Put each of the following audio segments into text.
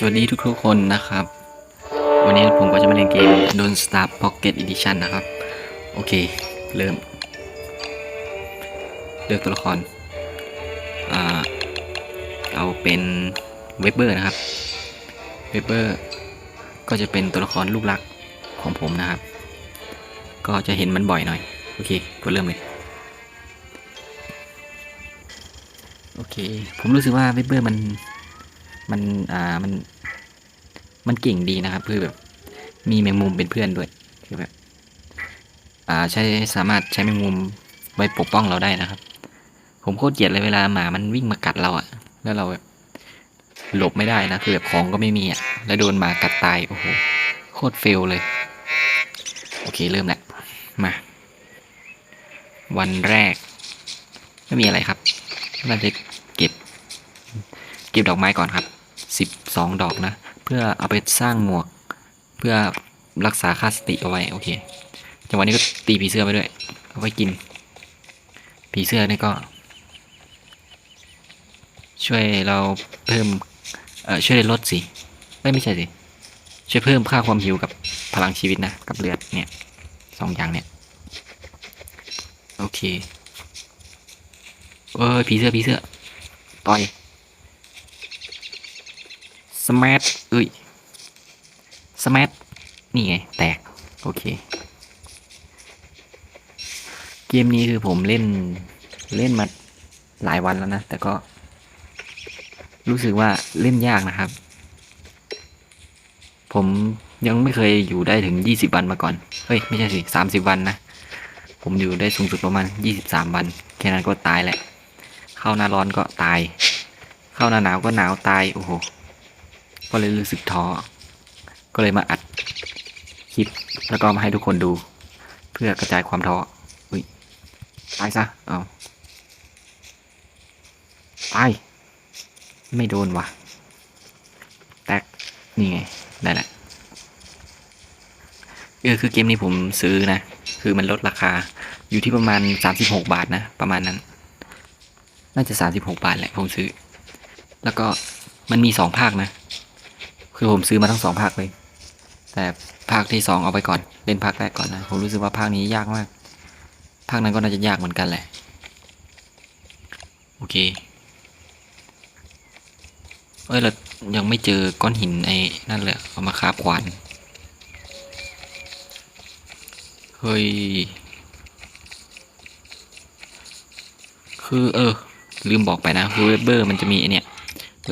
สวัสดีทุกๆคนนะครับ วันนี้ผมก็จะมาเล่นเกม Don't Starve Pocket Edition นะครับ โอเค เริ่ม เลือกตัวละครอเอาเป็นเวเบอร์นะครับเวเบอร์ก็จะเป็นตัวละครลูกรักของผมนะครับ ก็จะเห็นมันบ่อยหน่อย โอเคกดเริ่มเลย โอเค ผมรู้สึกว่าเวเบอร์มัน มันอ่ามัน มันเก่งดีนะครับ คือแบบ มีแมงมุมเป็นเพื่อนด้วย คือแบบ อ่าใช้สามารถใช้แมงมุมไว้ปกป้องเราได้นะครับ ผมโคตรเกลียดเลยเวลาหมามันวิ่งมากัดเราอะแล้วเราแบบหลบไม่ได้นะคือแบบของก็ไม่มีอะแล้วโดนหมากัดตายโอ้โหโคตรเฟลเลย โอเคเริ่มแหละมาวันแรกไม่มีอะไรครับน่าจะเก็บ เก็บดอกไม้ก่อนครับ สิบสองดอกนะ เพื่อเอาไปสร้างหมวก เพื่อรักษาค่าสติเอาไว้โอเคจังหวะนี้ก็ตีผีเสื้อไปด้วย เอาไว้กิน ผีเสื้อนี่ก็ ช่วยเราเพิ่มเอ่อช่วยลดสิไม่ไม่ใช่สิช่วยเพิ่มค่าความหิวกับพลังชีวิตนะ กับเลือดเนี่ยสองอย่างเนี่ย โอเคเอ้ยผีเสื้อผีเสื้อต่อย สมัทเอ้ยสมัทนี่ไง แตก โอเค เกมนี้คือผมเล่นเล่นมาหลายวันแล้วนะ แต่ก็ รู้สึกว่าเล่นยากนะครับ ผมยังไม่เคยอยู่ได้ถึงยี่สิบวันมาก่อน เฮ้ย ไม่ใช่สิสามสิบวันนะ ผมอยู่ได้สูงสุดประมาณยี่สิบสามวัน แค่นั้นก็ตายแหละ เข้าหน้าร้อนก็ตาย เข้าหน้าหนาวก็หนาวตาย โอ้โห ก็เลยรู้สึกท้อ ก็เลยมาอัดคลิปแล้วก็มาให้ทุกคนดู เพื่อกระจายความท้อ อุ้ยตายซะ เอาตาย ไม่โดนว่ะแตก นี่ไง ได้แหละเออคือเกมนี้ผมซื้อนะ คือมันลดราคาอยู่ที่ประมาณ 36 บาทนะ ประมาณนั้น น่าจะ 36 บาทแหละผมซื้อ แล้วก็มันมีสองภาคนะ คือผมซื้อมาทั้งสองภาคเลย แต่ภาคที่สองเอาไปก่อนเล่นภาคแรกก่อนนะผมรู้สึกว่าภาคนี้ยากมาก ภาคนั้นก็น่าจะยากเหมือนกันแหละ โอเค เอ้ยเรายังไม่เจอก้อนหินไอ้นั่นเลยเอามาคาบขวานเฮ้ยคือเออ ลืมบอกไปนะคือเวเบอร์มันจะมีเนี่ย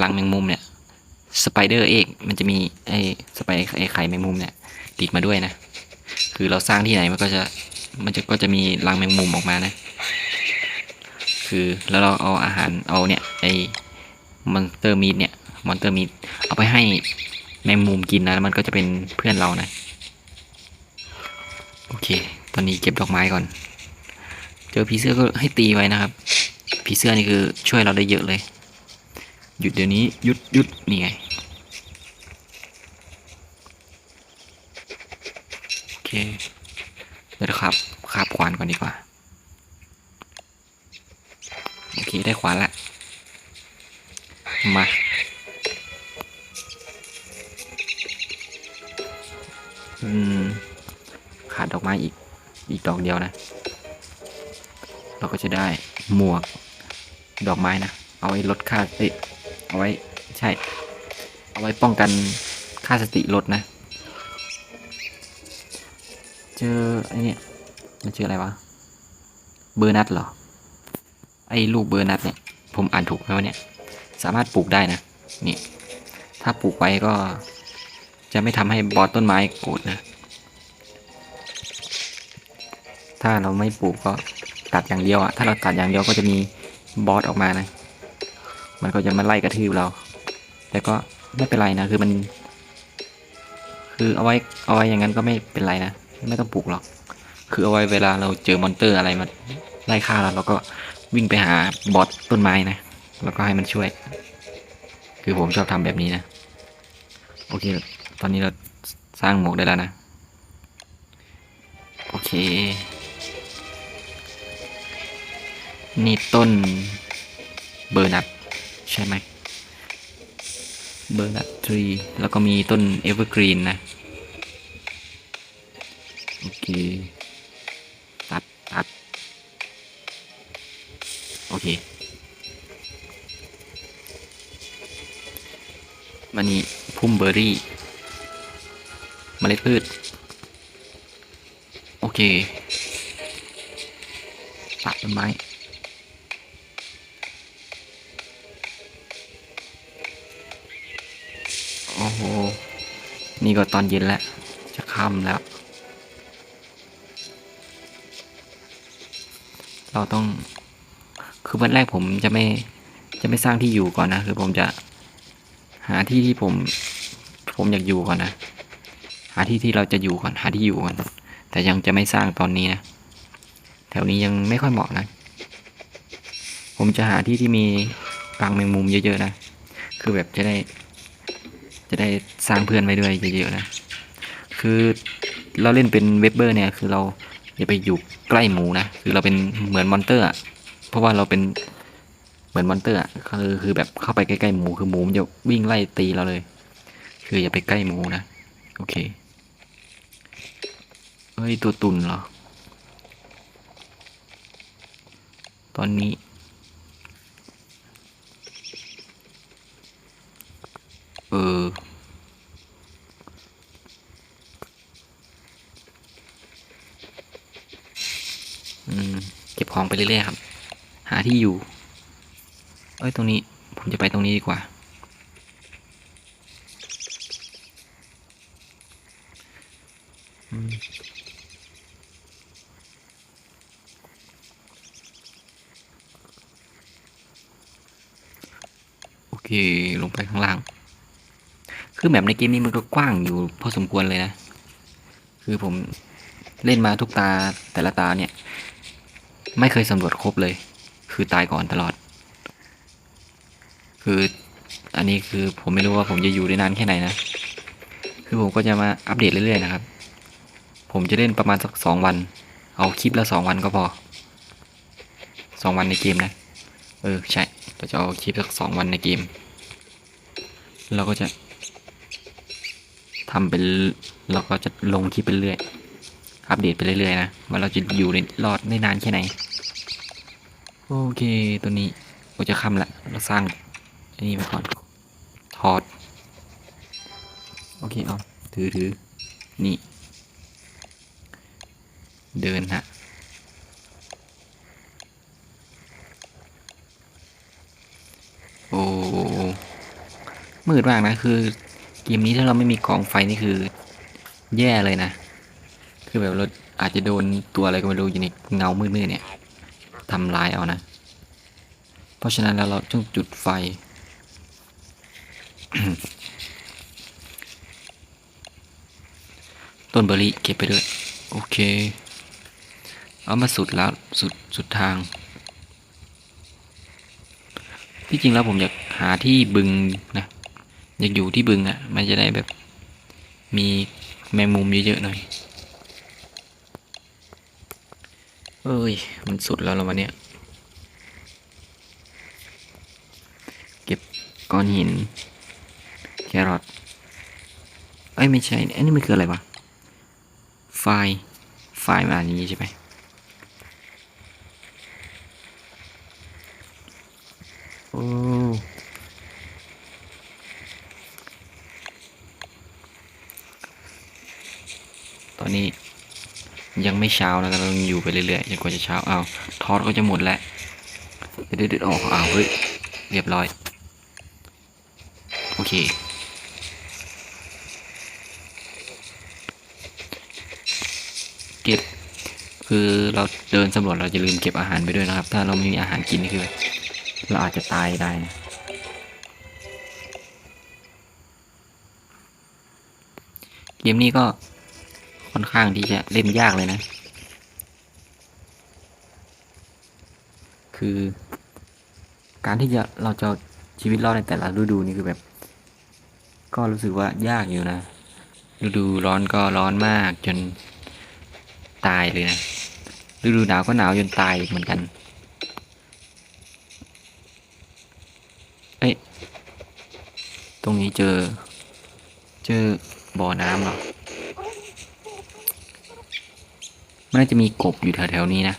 รังแมงมุมเนี่ย สไปเดอร์เอกมันจะมีไอ้สไปไอ้ไข่แมงมุมเนี่ยติดมาด้วยนะ คือเราสร้างที่ไหนมันก็จะมันจะก็จะมีรังแมงมุมออกมานะ คือแล้วเราเอาอาหารเอาเนี่ยไอ้มอนเตอร์มีดเนี่ยมอนเตอร์มีดเอาไปให้แมงมุมกินนะแล้วมันก็จะเป็นเพื่อนเรานะโอเค ตอนนี้เก็บดอกไม้ก่อน เจอผีเสื้อก็ให้ตีไว้นะครับผีเสื้อนี่คือช่วยเราได้เยอะเลย หยุดเดี๋ยวนี้หยุดหยุดนี่ไง โอ เคเดี๋ยวครับคาบขวานก่อนดีกว่า โอเค ได้ขวานละ มาอืมขาดดอกไม้อีก อีกดอกเดียวนะ เราก็จะได้หมวกดอกไม้นะ เอาไว้ลดค่าเอ้ยเอาไว้ใช่ เอาไว้ป้องกันค่าสติลดนะ เจอไอเนี่มันชื่ออะไรวะ เบอร์นัทเหรอ ไอ้ลูกเบอร์นัทเนี่ย ผมอ่านถูกไหมวะเนี่ย สามารถปลูกได้นะ นี่ ถ้าปลูกไว้ก็ จะไม่ทำให้บอสต้นไม้โกรธนะ ถ้าเราไม่ปลูกก็ตัดอย่างเดียวอะถ้าเราตัดอย่างเดียวก็จะมีบอสออกมานะ มันก็จะมาไล่กระทืบเรา แต่ก็ไม่เป็นไรนะ คือมัน คือเอาไว้เอาไว้อย่างนั้นก็ไม่เป็นไรนะ ไม่ต้องปลูกหรอก คือเอาไว้เวลาเราเจอมอนเตอร์อะไรมาไล่ฆ่าเราเราก็วิ่งไปหาบอสต้นไม้นะ แล้วก็ให้มันช่วย คือผมชอบทำแบบนี้นะ โอเค ตอนนี้เราสร้างหมวกได้แล้วนะ โอเค นี่ต้นเบอร์นัทใช่ไหมเบอร์ละทรี แล้วก็มีต้นเอเวอร์กรีนนะ ตัดตัด โอเค มันนี่พุ่มเบอร์รี่เมล็ดพืช โอเค ตัดต้นไม้โอ้โห นี่ก็ตอนเย็นแล้ว จะค่ำแล้ว เราต้อง คือวันแรกผมจะไม่จะไม่สร้างที่อยู่ก่อนนะ คือผมจะหาที่ที่ผม ผมอยากอยู่ก่อนนะ หาที่ที่เราจะอยู่ก่อน หาที่อยู่ก่อน แต่ยังจะไม่สร้างตอนนี้นะ แถวนี้ยังไม่ค่อยเหมาะนะ ผมจะหาที่ที่มีรังแมงมุมเยอะๆนะ คือแบบจะได้ จะได้สร้างเพื่อนไว้ด้วยเยอะๆนะ คือเราเล่นเป็นเว็บเบอร์เนี่ย คือเราอย่าไปอยู่ ใกล้หมูนะคือเราเป็นเหมือนมอนเตอร์อะเพราะว่าเราเป็นเหมือนมอนเตอร์อะคือคือแบบเข้าไปใกล้ๆหมูคือหมูมันจะวิ่งไล่ตีเราเลย คืออย่าไปใกล้หมูนะโอเคเฮ้ยตัวตุ่นเหรอตอนนี้เออ เก็บของไปเรื่อยๆครับ หาที่อยู่ เอ้ยตรงนี้ ผมจะไปตรงนี้ดีกว่าอโอเค ลงไปข้างล่าง คือแบบในเกมนี้มันก็กว้างอยู่พอสมควรเลยนะ คือผมเล่นมาทุกตาแต่ละตาเนี่ย ไม่เคยสำรวจครบเลย คือตายก่อนตลอด คืออันนี้คือผมไม่รู้ว่าผมจะอยู่ได้นานแค่ไหนนะ คือผมก็จะมาอัปเดตเรื่อยๆนะครับ ผมจะเล่นประมาณสักสองวัน เอาคลิปละสองวันก็พอสองวันในเกมนะ เออใช่ เราจะเอาคลิปสักสองวันในเกม เราก็จะทำเป็นเราก็จะลงคลิปไปเรื่อย อัปเดตไปเรื่อยๆนะ ว่าเราจะอยู่ในรอดได้นานแค่ไหน โอเคตัวนี้เราจะคำละเราสร้างอันนี้ไปก่อนถอด โอเคเอาถือถือนี่ เดินฮะโอ้มืดมากนะคือเกมนี้ถ้าเราไม่มีกองไฟนี่คือ แย่เลยนะ คือแบบเราอาจจะโดนตัวอะไรก็ไม่รู้อยู่ในเงามืดๆเนี่ย ทำลายเอานะ เพราะฉะนั้นแล้วเราต้องจุดไฟ ต้นเบอร์รี่เก็บไปด้วย โอเค เอามาสุดแล้วสุดสุดทาง ที่จริงแล้วผมอยากหาที่บึงนะ อยากอยู่ที่บึงอะ่ะ มันจะได้แบบมีแมงมุมเยอะๆหน่อย เอ้ย มันสุดแล้วละวันเนี้ยเก็บก้อนหิน แครอทเอ้ย ไม่ใช่อันนี้มันคืออะไรวะ ไฟล์ไฟล์มาอย่างนี้ใช่ไหมโอ้ ตอนนี้ ยังไม่เช้านะเราต้องอยู่ไปเรื่อยๆจนกว่าจะเช้าเอาทอดก็จะหมดแล้วเดี๋ยวเดี๋ยวๆออกอ้าวเฮ้ยเรียบร้อย โอเค เก็บคือเราเดินสำรวจเราจะลืมเก็บอาหารไปด้วยนะครับ ถ้าเราไม่มีอาหารกินนี่คือ เราอาจจะตายได้นะเกมนี้ก็ ค่อนข้างที่จะเล่นยากเลยนะ คือ การที่จะเราจะชีวิตรอดในแต่ละฤดูนี่คือแบบ ก็รู้สึกว่ายากอยู่นะ ฤดูร้อนก็ร้อนมากจนตายเลยนะฤดูหนาวก็หนาวจนตายอีกเหมือนกัน เอ้ยตตรงนี้เจอ เจอบ่อน้ำเหรอ มันน่าจะมีกบอยู่แถวๆนี้นะ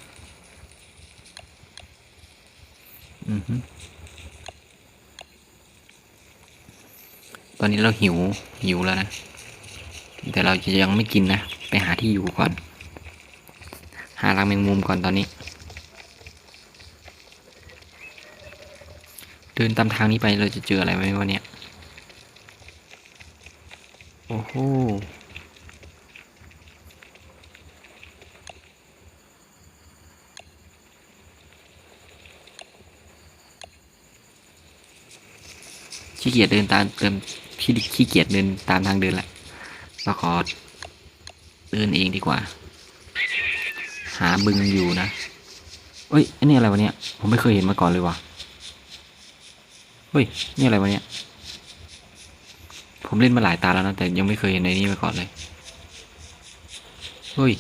อือฮึตอนนี้เราหิว หิวแล้วนะ แต่เราจะยังไม่กินนะ ไปหาที่อยู่ก่อน หารังแมงมุมก่อนตอนนี้ เดินตามทางนี้ไปเราจะเจออะไรไหมวะเนี่ยโอ้โห ขี้เกียจเดินตามเติมขี้ขี้เกียจเดินตามทางเดินแหละเราขอเดินเองดีกว่า หาบึงอยู่นะเอ้ยอันนี้อะไรวะเนี่ยผมไม่เคยเห็นมาก่อนเลยว่ะเฮ้ยนี่อะไรวะเนี่ยผมเล่นมาหลายตาแล้วนะแต่ยังไม่เคยเห็นในนี้มาก่อนเลยเฮ้ย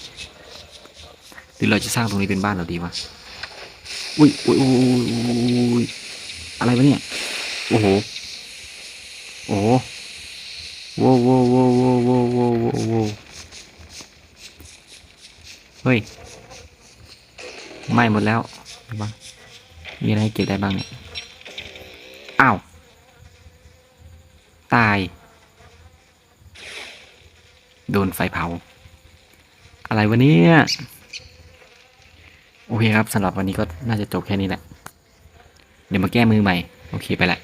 หรือเราจะสร้างตรงนี้เป็นบ้านเราดีวะอุ้ยอุ้ยอุ้ยอุ้ยอุ้ยอะไรวะเนี่ยโอ้โห โอ้โหโว้โว้โว้โว้โว้โว้โว้โว้เฮ้ยไหม้หมดแล้วบ้างมีอะไรให้เก็บได้บ้างเนี่ย อ้าว ตาย โดนไฟเผา อะไรวะเนี่ยโอเคครับสำหรับวันนี้ก็น่าจะจบแค่นี้แหละ เดี๋ยวมาแก้มือใหม่ โอเคไปละ